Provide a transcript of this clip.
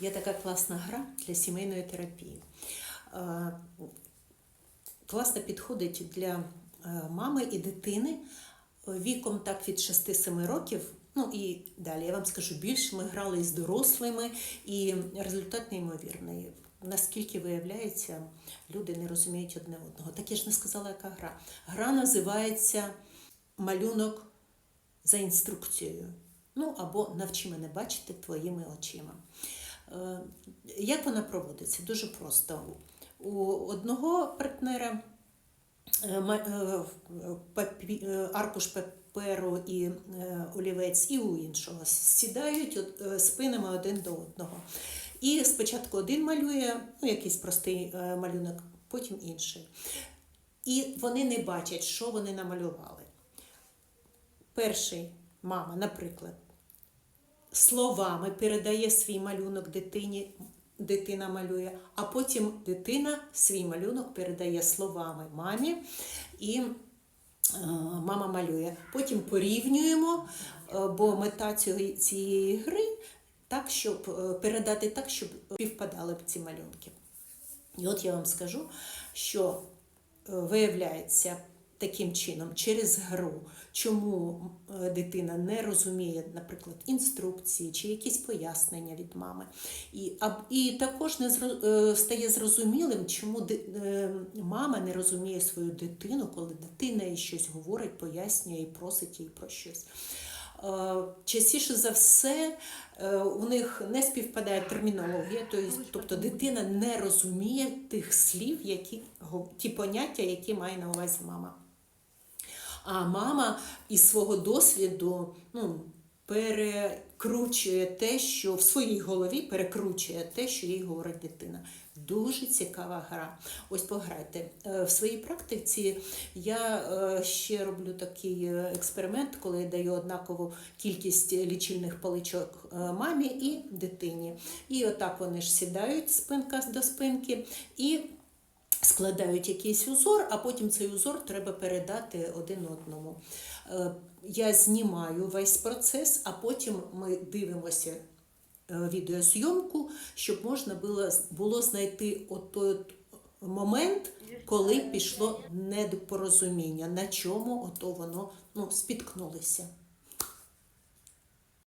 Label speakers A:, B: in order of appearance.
A: Є така класна гра для сімейної терапії. Е, Класно підходить для е, мами і дитини віком так від 6-7 років. Ну і далі я вам скажу більше. Ми грали з дорослими, і результат неймовірний. Наскільки виявляється, люди не розуміють одне одного. Так я ж не сказала, яка гра. Гра називається малюнок за інструкцією. Ну або навчи мене бачити твоїми очима. Е, Як вона проводиться? Дуже просто. У одного партнера е, е, аркуш паперу і олівець, і у іншого сідають спинами один до одного. І спочатку один малює, ну, якийсь простий малюнок, потім інший. І вони не бачать, що вони намалювали. Перший мама, наприклад, словами передає свій малюнок дитині, дитина малює, а потім дитина свій малюнок передає словами мамі і е, мама малює. Потім порівнюємо, е, бо мета цієї гри так, щоб е, передати так, щоб співпадали б ці малюнки. І от я вам скажу, що виявляється таким чином через гру, чому е, дитина не розуміє, наприклад, інструкції чи якісь пояснення від мами. І, а, і також не зро- е, стає зрозумілим, чому ди- е, мама не розуміє свою дитину, коли дитина їй щось говорить, пояснює і просить її про щось. Частіше за все у них не співпадає термінологія, тобто дитина не розуміє тих слів, які, ті поняття, які має на увазі мама. А мама із свого досвіду ну, перекручує те, що в своїй голові перекручує те, що їй говорить дитина. Дуже цікава гра. Ось пограйте. Е, В своїй практиці я е, ще роблю такий е, експеримент, коли я даю однакову кількість лічильних паличок мамі і дитині. І отак вони ж сідають спинка до спинки і складають якийсь узор, а потім цей узор треба передати один одному. Е, Я знімаю весь процес, а потім ми дивимося е, відеозйомку, щоб можна було, було знайти от той от момент, коли пішло недопорозуміння, на чому ото воно ну, спіткнулося.